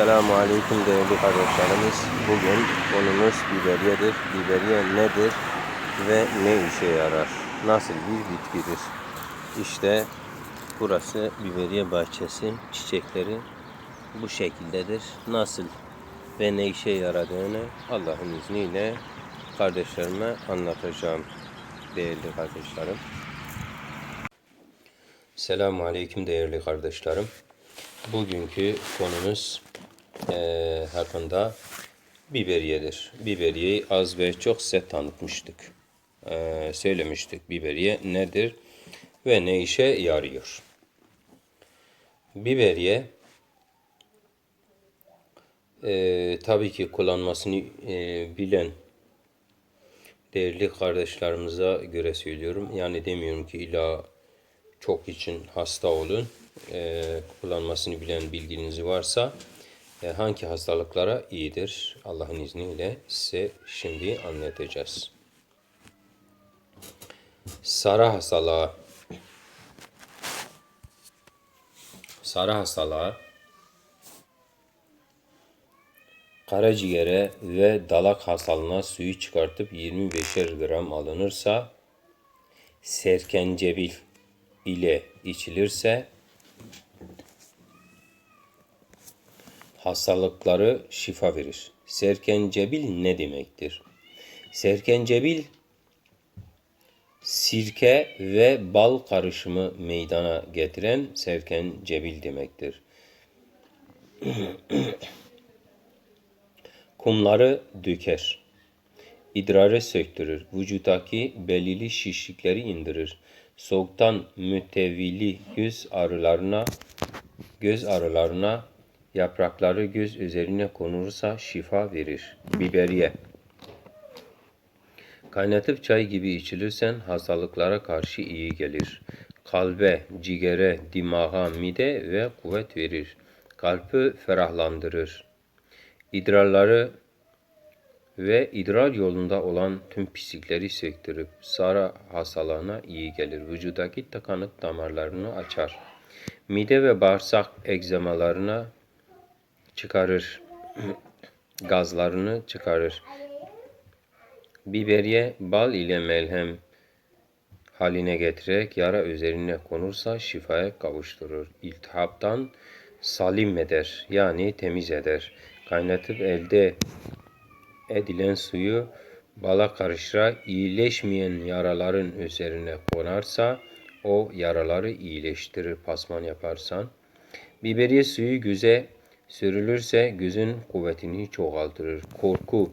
Selamun Aleyküm değerli kardeşlerimiz. Bugün konumuz biberiyedir. Biberiye nedir ve ne işe yarar? Nasıl bir bitkidir? İşte burası biberiye bahçesi. Çiçekleri bu şekildedir. Nasıl ve ne işe yaradığını Allah'ın izniyle kardeşlerime anlatacağım değerli kardeşlerim. Selamun Aleyküm değerli kardeşlerim. Bugünkü konumuz eee hakkında biberiyedir. Biberiyeyi az ve çok size tanıtmıştık. Eee, söylemiştik biberiye nedir ve ne işe yarıyor. Biberiye eee, tabii ki kullanmasını eee, bilen değerli kardeşlerimize göre söylüyorum. Yani demiyorum ki illa çok için hasta olun. Ee, kullanmasını bilen bilginiz varsa e, hangi hastalıklara iyidir? Allah'ın izniyle size şimdi anlatacağız. Sarı hastalığı Sarı hastalığı karaciğere ve dalak hastalığına suyu çıkartıp 25'er gram alınırsa serkencebil ile içilirse hastalıkları şifa verir. Serkencebil ne demektir? Serkencebil sirke ve bal karışımı meydana getiren serkencebil demektir. Kumları döker. İdrarı söktürür. Vücuttaki belirli şişlikleri indirir. Soğuktan mütevili göz ağrılarına göz ağrılarına yaprakları göz üzerine konursa şifa verir. Biberiye Kaynatıp çay gibi içilirsen hastalıklara karşı iyi gelir. Kalbe, cigere, dimağa, mide ve kuvvet verir. Kalbi ferahlandırır. İdrarları ve idrar yolunda olan tüm pislikleri söktürüp sarı hastalığına iyi gelir. Vücudaki tıkanık damarlarını açar. Mide ve bağırsak egzamalarına çıkarır. Gazlarını çıkarır. Biberiye bal ile melhem haline getirerek yara üzerine konursa şifaya kavuşturur. İltihaptan salim eder yani temiz eder. Kaynatıp elde edilen suyu bala karıştırarak iyileşmeyen yaraların üzerine konarsa o yaraları iyileştirir pasman yaparsan. Biberiye suyu göze sürülürse gözün kuvvetini çoğaltırır. Korku.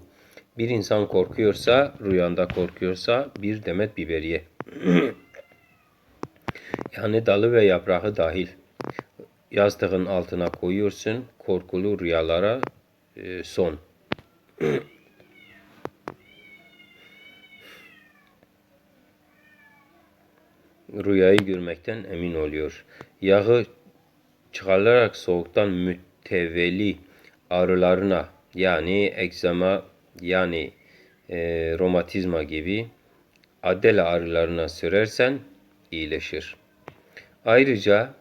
Bir insan korkuyorsa, rüyanda korkuyorsa bir demet biberiye. yani dalı ve yaprağı dahil. Yastığın altına koyuyorsun. Korkulu rüyalara e, son. rüyayı görmekten emin oluyor. Yağı çıkarılarak soğuktan mütevelli ağrılarına yani egzama yani e, romatizma gibi adel ağrılarına sürersen iyileşir. Ayrıca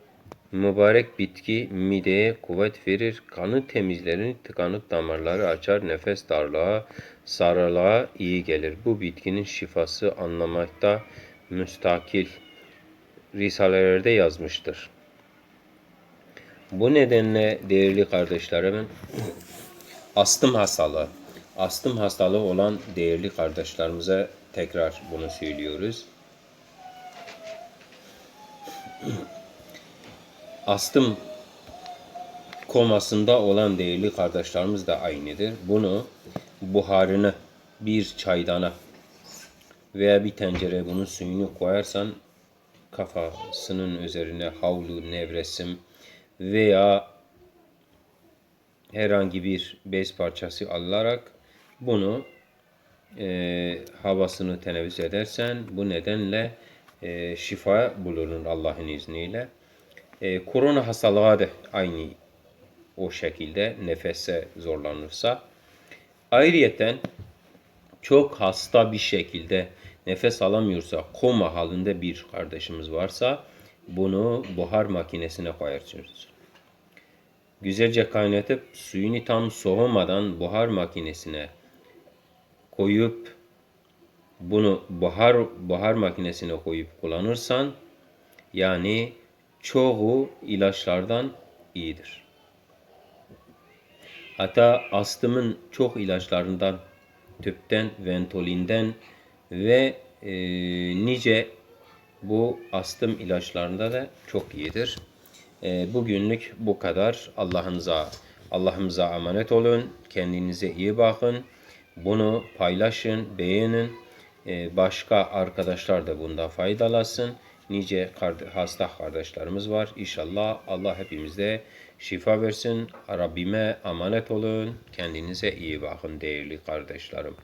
mübarek bitki mideye kuvvet verir, kanı temizlerini tıkanık damarları açar, nefes darlığa, sarılığa iyi gelir. Bu bitkinin şifası anlamakta müstakil risalelerde yazmıştır. Bu nedenle değerli kardeşlerimin astım hastalığı, astım hastalığı olan değerli kardeşlerimize tekrar bunu söylüyoruz. Astım komasında olan değerli kardeşlerimiz de aynıdır. Bunu buharını bir çaydana veya bir tencereye bunun suyunu koyarsan kafasının üzerine havlu, nevresim veya herhangi bir bez parçası alınarak bunu e, havasını teneffüs edersen bu nedenle e, şifa bulunur Allah'ın izniyle. E, korona hastalığı da aynı o şekilde nefese zorlanırsa. Ayrıyeten çok hasta bir şekilde nefes alamıyorsa, koma halinde bir kardeşimiz varsa bunu buhar makinesine koyarsınız. güzelce kaynatıp suyunu tam soğumadan buhar makinesine koyup bunu buhar buhar makinesine koyup kullanırsan yani çoğu ilaçlardan iyidir. Hatta astımın çok ilaçlarından, tüpten, ventolinden ve e, nice bu astım ilaçlarında da çok iyidir. E, bugünlük bu kadar. Allah'ınıza Allah'ımıza emanet olun. Kendinize iyi bakın. Bunu paylaşın, beğenin. E, başka arkadaşlar da bunda faydalasın. Nice hasta kardeşlerimiz var. İnşallah Allah hepimize şifa versin. Rabbime emanet olun. Kendinize iyi bakın değerli kardeşlerim.